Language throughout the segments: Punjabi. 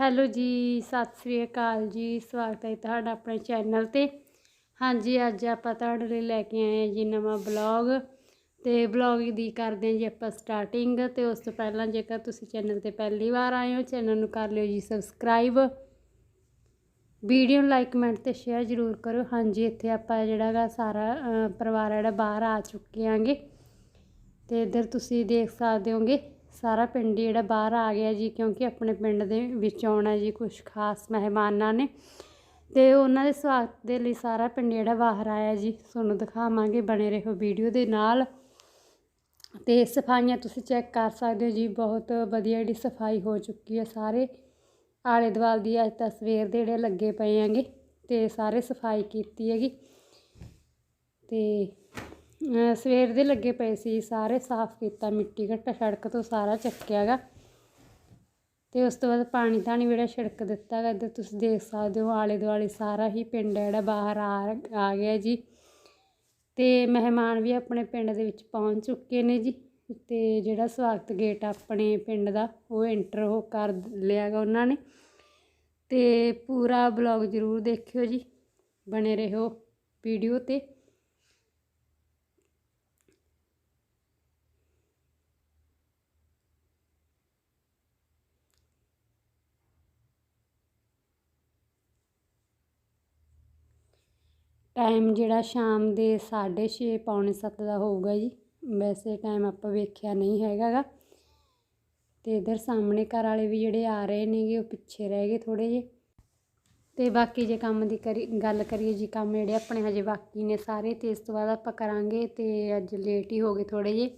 ਹੈਲੋ ਜੀ, ਸਤਿ ਸ੍ਰੀ ਅਕਾਲ ਜੀ, ਸਵਾਗਤ ਹੈ ਤੁਹਾਡਾ ਆਪਣੇ ਚੈਨਲ ਤੇ। ਹਾਂਜੀ, ਅੱਜ ਆਪਾਂ ਤੁਹਾਡੇ ਲਈ ਲੈ ਕੇ ਆਏ ਹਾਂ ਜੀ ਨਵਾਂ ਬਲੌਗ। ਤੇ ਬਲੌਗ ਦੀ ਕਰਦੇ ਹਾਂ ਜੀ ਆਪਾਂ ਸਟਾਰਟਿੰਗ। ਤੇ ਉਸ ਤੋਂ ਪਹਿਲਾਂ ਜੇਕਰ ਤੁਸੀਂ ਚੈਨਲ ਤੇ ਪਹਿਲੀ ਵਾਰ ਆਏ ਹੋ, ਚੈਨਲ ਨੂੰ ਕਰ ਲਿਓ ਜੀ ਸਬਸਕ੍ਰਾਈਬ। ਵੀਡੀਓ ਨੂੰ ਲਾਈਕ, ਕਮੈਂਟ ਤੇ ਸ਼ੇਅਰ ਜ਼ਰੂਰ ਕਰੋ। ਹਾਂਜੀ, ਇੱਥੇ ਆਪਾਂ ਜਿਹੜਾ ਗਾ ਸਾਰਾ ਪਰਿਵਾਰ ਜਿਹੜਾ ਬਾਹਰ ਆ ਚੁੱਕੇ ਆਂਗੇ। ਤੇ ਇੱਧਰ ਤੁਸੀਂ ਦੇਖ ਸਕਦੇ ਹੋਗੇ। ਸਾਰਾ ਪਿੰਡ ਜਿਹੜਾ ਬਾਹਰ ਆ ਗਿਆ ਜੀ, ਕਿਉਂਕਿ ਆਪਣੇ ਪਿੰਡ ਦੇ ਵਿੱਚ ਆਉਣਾ ਜੀ ਕੁਝ ਖਾਸ ਮਹਿਮਾਨਾਂ ਨੇ। ਤੇ ਉਹਨਾਂ ਦੇ ਸਵਾਗਤ ਦੇ ਲਈ ਸਾਰਾ ਪਿੰਡ ਜਿਹੜਾ ਬਾਹਰ ਆਇਆ ਜੀ। ਤੁਹਾਨੂੰ ਦਿਖਾਵਾਂਗੇ ਬਣੇ ਰਹੋ ਵੀਡੀਓ ਦੇ ਨਾਲ। ਤੇ ਸਫਾਈਆਂ ਤੁਸੀਂ ਚੈੱਕ ਕਰ ਸਕਦੇ ਹੋ ਜੀ, ਬਹੁਤ ਵਧੀਆ ਜਿਹੜੀ ਸਫ਼ਾਈ ਹੋ ਚੁੱਕੀ ਹੈ ਸਾਰੇ। ਆਲੇ ਦੁਆਲ ਦੀ ਅੱਜ ਤਾਂ ਸਵੇਰ ਦੇ ਜਿਹੜੇ ਲੱਗੇ ਪਏ ਹੈਗੇ, ਤੇ ਸਾਰੇ ਸਫ਼ਾਈ ਕੀਤੀ ਹੈਗੀ। ਤੇ ਸਵੇਰ ਦੇ ਲੱਗੇ ਪਏ ਸੀ, ਸਾਰੇ ਸਾਫ਼ ਕੀਤਾ, ਮਿੱਟੀ ਘੱਟਾ ਸੜਕ ਤੋਂ ਸਾਰਾ ਚੱਕਿਆ ਗਾ। ਤੇ ਉਸ ਤੋਂ ਬਾਅਦ ਪਾਣੀ ਧਾਣੀ ਜਿਹੜਾ ਛਿੜਕ ਦਿੱਤਾ ਗਾ, ਇੱਧਰ ਤੁਸੀਂ ਦੇਖ ਸਕਦੇ ਹੋ ਆਲੇ ਦੁਆਲੇ ਸਾਰਾ ਹੀ ਪਿੰਡ ਜਿਹੜਾ ਬਾਹਰ ਆ ਆ ਗਿਆ ਜੀ। ਤੇ ਮਹਿਮਾਨ ਵੀ ਆਪਣੇ ਪਿੰਡ ਦੇ ਵਿੱਚ ਪਹੁੰਚ ਚੁੱਕੇ ਨੇ ਜੀ। ਤੇ ਜਿਹੜਾ ਸਵਾਗਤ ਗੇਟ ਆਪਣੇ ਪਿੰਡ ਦਾ, ਉਹ ਐਂਟਰ ਹੋ ਕਰ ਲਿਆ ਗਾ ਉਹਨਾਂ ਨੇ। ਤੇ ਪੂਰਾ ਬਲੌਗ ਜ਼ਰੂਰ ਦੇਖਿਓ ਜੀ, ਬਣੇ ਰਹੋ ਵੀਡੀਓ ਤੇ। ਟਾਈਮ ਜਿਹੜਾ ਸ਼ਾਮ ਦੇ 6:30 ਪੌਣੇ 7 ਦਾ ਹੋਊਗਾ ਜੀ। ਵੈਸੇ ਟਾਈਮ ਆਪਾਂ ਵੇਖਿਆ ਨਹੀਂ ਹੈਗਾ ਗਾ ਤੇ ਇਧਰ ਸਾਹਮਣੇ ਘਰ ਵਾਲੇ ਵੀ ਜਿਹੜੇ ਆ ਰਹੇ ਨੇਗੇ, ਉਹ ਪਿੱਛੇ ਰਹਿ ਗਏ ਥੋੜੇ ਜਿਹੇ। ਤੇ ਬਾਕੀ ਜੇ ਕੰਮ ਦੀ ਕਰੀ, ਗੱਲ ਕਰੀਏ ਜੀ, ਕੰਮ ਜਿਹੜੇ ਆਪਣੇ ਹਜੇ ਬਾਕੀ ਨੇ ਸਾਰੇ, ਤੇ ਇਸ ਤੋਂ ਬਾਅਦ ਆਪਾਂ ਕਰਾਂਗੇ, ਤੇ ਅੱਜ ਲੇਟ ਹੀ ਹੋ ਗਏ ਥੋੜੇ ਜਿਹੇ।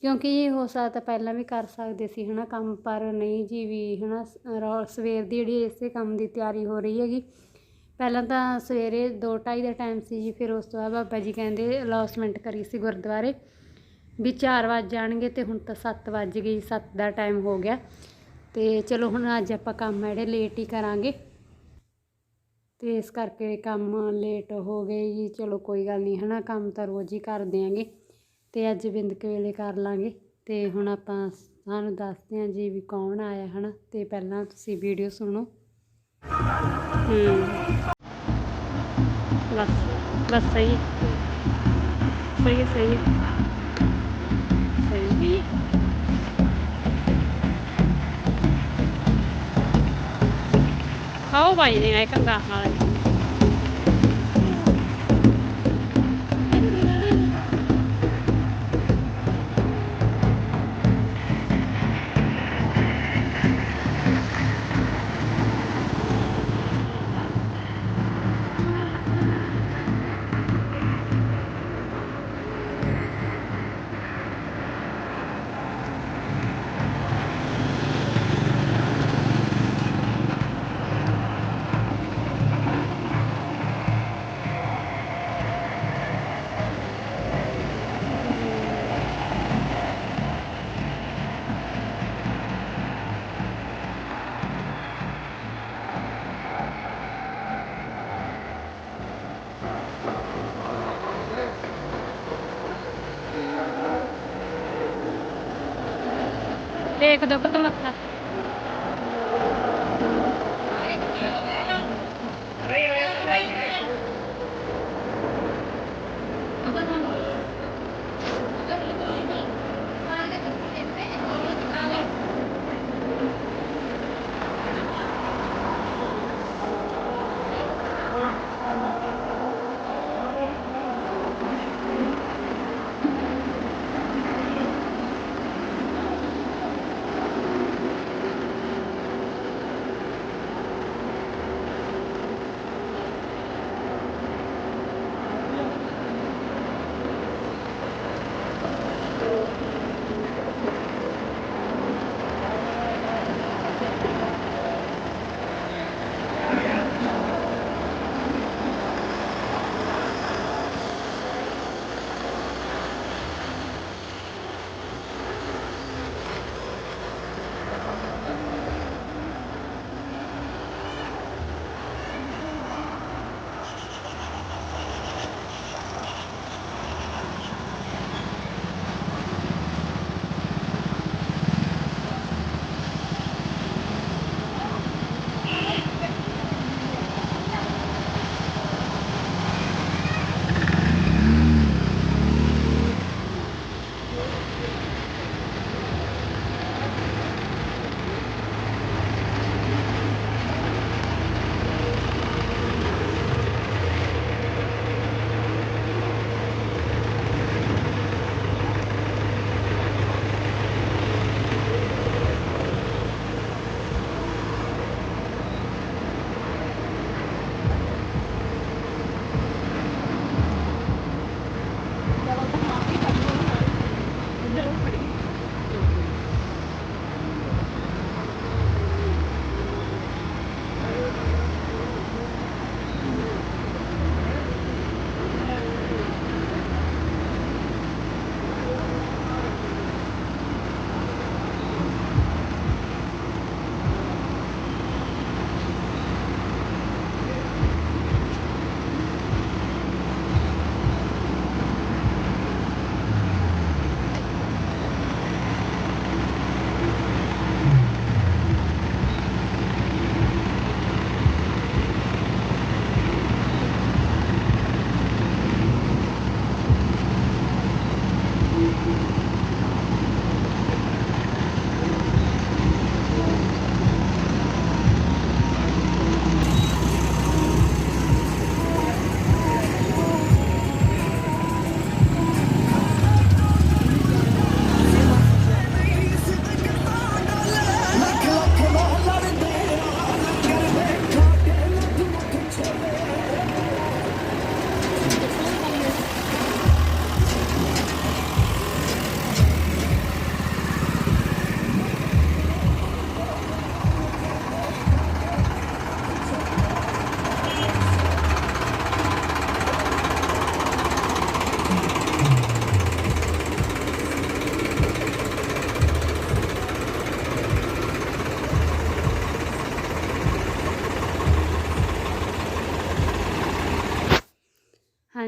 ਕਿਉਂਕਿ ਇਹ ਹੋ ਸਕਦਾ ਪਹਿਲਾਂ ਵੀ ਕਰ ਸਕਦੇ ਸੀ, ਹਨਾ, ਕੰਮ, ਪਰ ਨਹੀਂ ਜੀ, ਵੀ ਹਨਾ, ਸ- ਰੌ- ਸਵੇਰ ਦੀ ਜਿਹੜੀ ਇਸੇ ਕੰਮ ਦੀ ਤਿਆਰੀ ਹੋ ਰਹੀ ਹੈਗੀ। ਪਹਿਲਾਂ ਤਾਂ ਸਵੇਰੇ ਦੋ ਢਾਈ ਦਾ ਟਾਈਮ ਸੀ ਜੀ, ਫਿਰ ਉਸ ਤੋਂ ਬਾਅਦ ਬਾਬਾ ਜੀ ਕਹਿੰਦੇ ਅਲਾਉਸਮੈਂਟ ਕਰੀ ਸੀ ਗੁਰਦੁਆਰੇ ਵੀ 4 ਵਜ ਜਾਣਗੇ ਤੇ ਹੁਣ ਤਾਂ 7 ਵੱਜ ਗਏ 7 ਦਾ ਟਾਈਮ ਹੋ ਗਿਆ। ਤੇ ਚਲੋ ਹੁਣ ਅੱਜ ਆਪਾਂ ਕੰਮ ਜਿਹੜੇ ਲੇਟ ਹੀ ਕਰਾਂਗੇ। ਤੇ ਇਸ ਕਰਕੇ ਕੰਮ ਲੇਟ ਹੋ ਗਏ ਜੀ, ਚਲੋ ਕੋਈ ਗੱਲ ਨਹੀਂ, ਹਨਾ, ਕੰਮ ਤਾਂ ਰੋਜ਼ ਹੀ ਕਰ ਦਿਆਂਗੇ। ਤੇ ਅੱਜ ਬਿੰਦਕ ਵੇਲੇ ਕਰ ਲਾਂਗੇ। ਤੇ ਹੁਣ ਆਪਾਂ ਤੁਹਾਨੂੰ ਦੱਸਦੇ ਹਾਂ ਜੀ ਵੀ ਕੌਣ ਆਇਆ, ਹਨਾ। ਤੇ ਪਹਿਲਾਂ ਤੁਸੀਂ ਵੀਡੀਓ ਸੁਣੋ। ਹੂੰ ਬਸ ਬਸ ਸਹੀ ਹੈ। ਸਹੀ ਹੈ, ਸਹੀ ਹੈ। ਸਹੀ ਹੈ। ਖਾਓ ਭਾਈ ਨੇ ਇਹ ਇੱਕ ਦੋ ਕੁ ਤੋਂ ਮੱਥਾ ਰੇ ਰੇ ਰੇ ਅਬ ਤਾਂ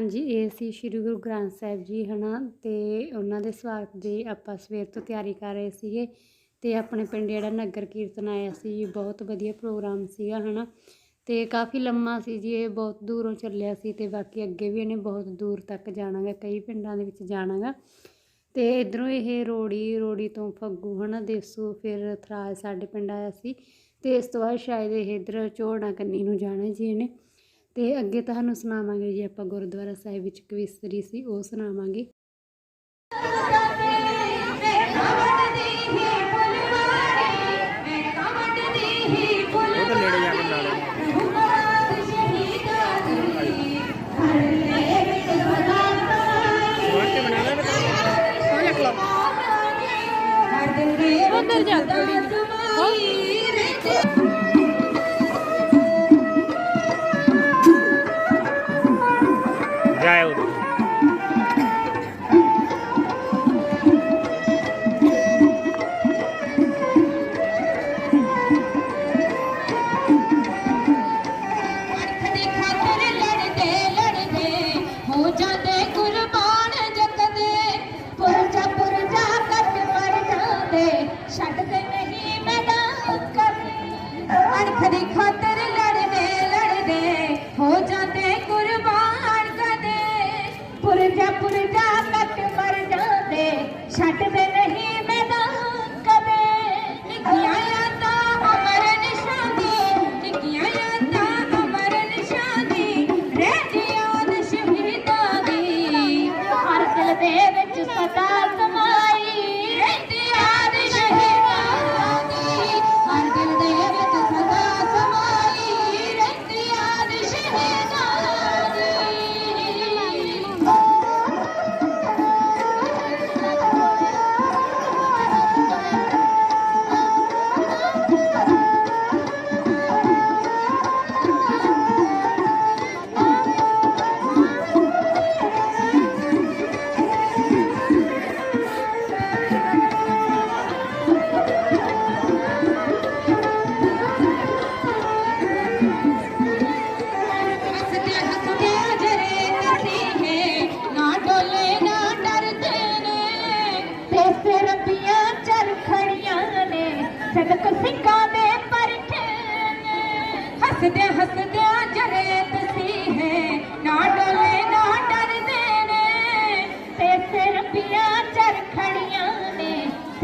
ਹਾਂਜੀ, ਇਹ ਸੀ ਸ਼੍ਰੀ ਗੁਰੂ ਗ੍ਰੰਥ ਸਾਹਿਬ ਜੀ ਹਨਾ ਤੇ ਉਹਨਾਂ ਦੇ ਸਵਾਗਤ ਦੀ ਆਪਾਂ ਸਵੇਰ ਤੋਂ ਤਿਆਰੀ ਕਰ ਰਹੇ ਸੀਗੇ ਤੇ ਆਪਣੇ ਪਿੰਡ ਜਿਹੜਾ ਨਗਰ ਕੀਰਤਨ ਆਇਆ ਸੀ ਜੀ ਬਹੁਤ ਵਧੀਆ ਪ੍ਰੋਗਰਾਮ ਸੀਗਾ ਹਨਾ ਤੇ ਕਾਫੀ ਲੰਮਾ ਸੀ ਜੀ, ਇਹ ਬਹੁਤ ਦੂਰੋਂ ਚੱਲਿਆ ਸੀ ਤੇ ਬਾਕੀ ਅੱਗੇ ਵੀ ਇਹਨੇ ਬਹੁਤ ਦੂਰ ਤੱਕ ਜਾਣਾ ਗਾ ਕਈ ਪਿੰਡਾਂ ਦੇ ਵਿੱਚ ਜਾਣਾ ਗਾ ਤੇ ਇਧਰੋਂ ਇਹ ਰੋੜੀ ਰੋੜੀ ਤੋਂ ਫੱਗੂ ਹਨਾ, ਦੇਸੂ ਫਿਰ ਥਰਾਜ ਸਾਡੇ ਪਿੰਡ ਆਇਆ ਸੀ ਤੇ ਇਸ ਤੋਂ ਬਾਅਦ ਸ਼ਾਇਦ ਇਹ ਇਧਰ ਝੋੜਾ ਕੰਨੀ ਨੂੰ ਜਾਣਾ ਜੀ ਇਹਨੇ। ਤੇ ਅੱਗੇ ਤੁਹਾਨੂੰ ਸੁਣਾਵਾਂਗੇ ਜੀ ਆਪਾਂ ਗੁਰਦੁਆਰਾ ਸਾਹਿਬ ਵਿੱਚ ਕਵਿਸਤਰੀ ਸੀ ਉਹ ਸੁਣਾਵਾਂਗੇ। ਉਧਰ ਜਾ। ਜਾਏ ਉਧਰ ਦੀ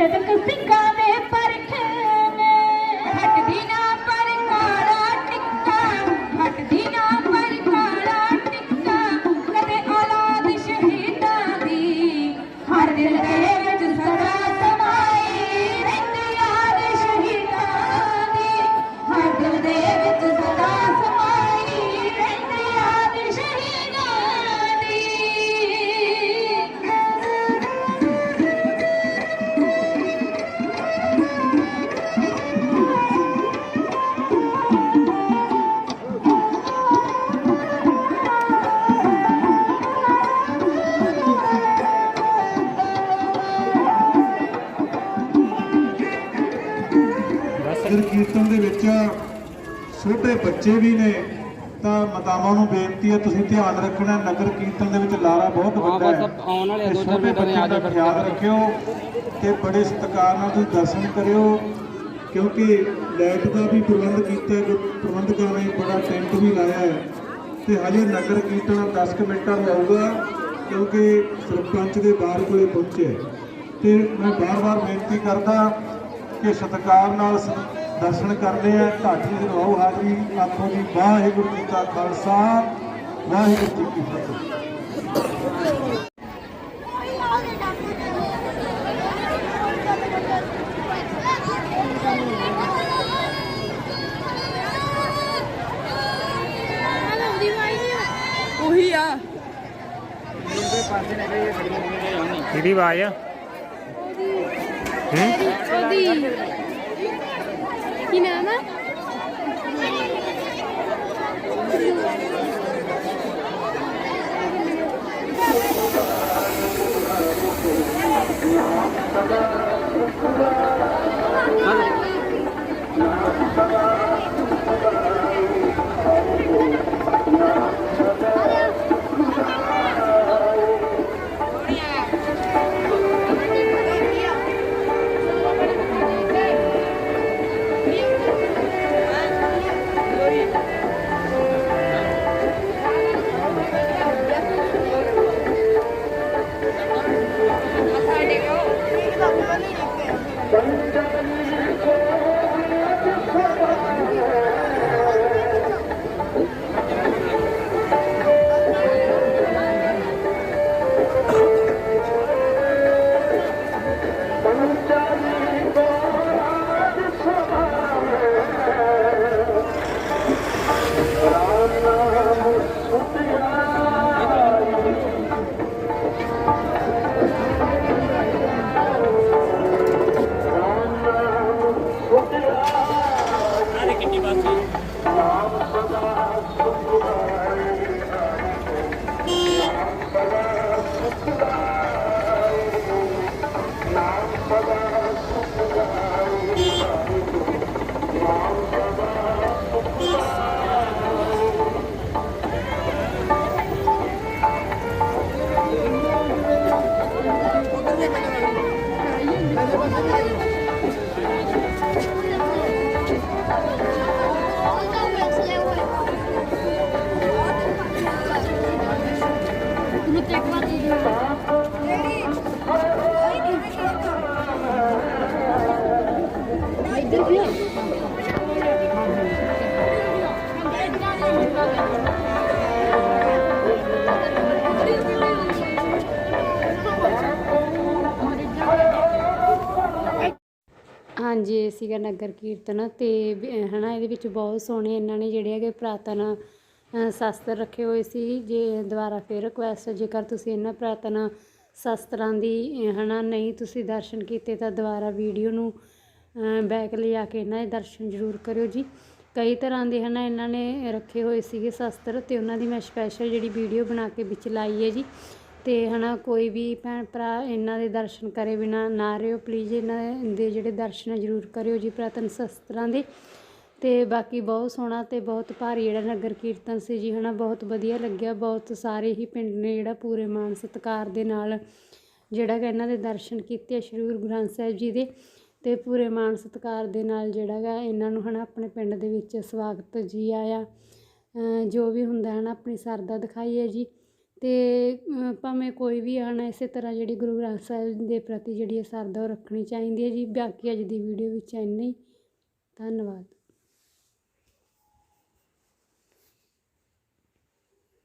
Você tem que ਛੋਟੇ ਬੱਚੇ ਵੀ ਨੇ ਤਾਂ ਮਾਤਾਵਾਂ ਨੂੰ ਬੇਨਤੀ ਹੈ ਤੁਸੀਂ ਧਿਆਨ ਰੱਖਣਾ ਨਗਰ ਕੀਰਤਨ ਦੇ ਵਿੱਚ ਲਾਰਾ ਬਹੁਤ ਵੱਡਾ ਹੈ। ਆਉਣ ਵਾਲੇ ਦੋ ਚਾਰ ਬੱਚਿਆਂ ਦਾ। ਖਿਆਲ ਰੱਖਿਓ ਤੇ ਬੜੇ ਸਤਿਕਾਰ ਨਾਲ ਤੁਸੀਂ ਦਰਸ਼ਨ ਕਰਿਓ ਕਿਉਂਕਿ ਲਾਈਟ ਦਾ ਵੀ ਪ੍ਰਬੰਧ ਕੀਤਾ ਹੈ ਪ੍ਰਬੰਧਕਾਂ ਨੇ ਬੜਾ ਟੈਂਟ ਵੀ ਲਾਇਆ ਹੈ। ਤੇ ਹਜੇ ਨਗਰ ਕੀਰਤਨ 10 ਕੁ ਮਿੰਟਾਂ ਨੂੰ ਆਊਗਾ ਕਿਉਂਕਿ ਸਰਪੰਚ ਦੇ ਬਾਹਰ ਕੋਲੇ ਪਹੁੰਚੇ। ਤੇ ਮੈਂ ਬਾਰ-ਬਾਰ ਬੇਨਤੀ ਕਰਦਾ ਕਿ ਸਤਿਕਾਰ ਨਾਲ ਦਰਸ਼ਨ ਕਰਨੇ ਆ ਢਾਡੀ ਦੀ ਲਵਾਓ ਹਾਜ਼ਰੀ ਆਖੋ ਜੀ ਵਾਹਿਗੁਰੂ ਜੀ ਕਾ ਖਾਲਸਾ ਵਾਹਿਗੁਰੂ ਜੀ ਕੀ ਫਤਿਹ। ਉਹੀ ਆ। ਕਿਹਦੀ ਆਵਾਜ਼ ਆ? ਹੂੰ ਉਹਦੀ। ਕੀ ਨਾਮ ਆ ਹਾਂਜੀ ਇਹ ਸੀਗਾ ਨਗਰ ਕੀਰਤਨ ਤੇ ਵੀ, ਅਹ, ਹਨਾ ਇਹਦੇ ਵਿੱਚ ਬਹੁਤ ਸੋਹਣੇ ਇਹਨਾਂ ਨੇ ਜਿਹੜੇ ਹੈਗੇ ਪੁਰਾਤਨ ਸ਼ਾਸਤਰ ਰੱਖੇ ਹੋਏ ਸੀ। ਜੇ ਦੁਬਾਰਾ ਫਿਰ ਰਿਕੁਐਸਟ ਜੇਕਰ ਤੁਸੀਂ ਇਹਨਾਂ ਪੁਰਾਤਨ ਸ਼ਾਸਤਰਾਂ ਦੀ ਅਹ, ਹਨਾ ਨਹੀਂ ਤੁਸੀਂ ਦਰਸ਼ਨ ਕੀਤੇ ਤਾਂ ਦੁਬਾਰਾ ਵੀਡੀਓ ਨੂੰ ਬੈਕ ਲਿਆ ਕੇ ਇਹਨਾਂ ਦੇ ਦਰਸ਼ਨ ਜ਼ਰੂਰ ਕਰਿਓ ਜੀ। ਕਈ ਤਰ੍ਹਾਂ ਦੇ ਹਨਾ ਇਹਨਾਂ ਨੇ ਰੱਖੇ ਹੋਏ ਸੀਗੇ ਸ਼ਸਤਰ ਤੇ ਉਹਨਾਂ ਦੀ ਮੈਂ ਸਪੈਸ਼ਲ ਜਿਹੜੀ ਵੀਡੀਓ ਬਣਾ ਕੇ ਵਿੱਚ ਲਾਈ ਹੈ ਜੀ। ਤੇ ਹਨਾ ਕੋਈ ਵੀ ਭੈਣ ਭਰਾ ਇਹਨਾਂ ਦੇ ਦਰਸ਼ਨ ਕਰੇ ਬਿਨਾ ਨਾ ਰਿਓ ਪਲੀਜ਼ ਇਹਨਾਂ ਦੇ ਜਿਹੜੇ ਦਰਸ਼ਨ ਆ ਜ਼ਰੂਰ ਕਰਿਓ ਜੀ ਪੁਰਾਤਨ ਸ਼ਸਤਰਾਂ ਦੇ। ਤੇ ਬਾਕੀ ਬਹੁਤ ਸੋਹਣਾ ਤੇ ਬਹੁਤ ਭਾਰੀ ਜਿਹੜਾ ਨਗਰ ਕੀਰਤਨ ਸੀ ਜੀ ਹਨਾ, ਬਹੁਤ ਵਧੀਆ ਲੱਗਿਆ। ਬਹੁਤ ਸਾਰੇ ਹੀ ਪਿੰਡ ਨੇ ਜਿਹੜਾ ਪੂਰੇ ਮਾਨ ਸਤਿਕਾਰ ਦੇ ਨਾਲ ਜਿਹੜਾ ਕਿ ਇਹਨਾਂ ਦੇ ਦਰਸ਼ਨ ਕੀਤੇ ਆ ਸ਼੍ਰੀ ਗੁਰੂ ਗ੍ਰੰਥ ਸਾਹਿਬ ਜੀ ਦੇ। ਅਤੇ ਪੂਰੇ ਮਾਣ ਸਤਿਕਾਰ ਦੇ ਨਾਲ ਜਿਹੜਾ ਗਾ ਇਹਨਾਂ ਨੂੰ ਹੈ ਨਾ ਆਪਣੇ ਪਿੰਡ ਦੇ ਵਿੱਚ ਸਵਾਗਤ ਜੀ ਆਇਆ। ਜੋ ਵੀ ਹੁੰਦਾ ਹੈ ਨਾ ਆਪਣੀ ਸਰਦਾ ਦਿਖਾਈ ਹੈ ਜੀ ਅਤੇ ਭਾਵੇਂ ਕੋਈ ਵੀ ਆਣਾ ਇਸੇ ਤਰ੍ਹਾਂ ਜਿਹੜੀ ਗੁਰੂ ਗ੍ਰੰਥ ਸਾਹਿਬ ਦੇ ਪ੍ਰਤੀ ਜਿਹੜੀ ਹੈ ਸਰਧਾ ਉਹ ਰੱਖਣੀ ਚਾਹੀਦੀ ਹੈ ਜੀ। ਬਾਕੀ ਅੱਜ ਦੀ ਵੀਡੀਓ ਵਿੱਚ ਇੰਨਾ ਹੀ। ਧੰਨਵਾਦ।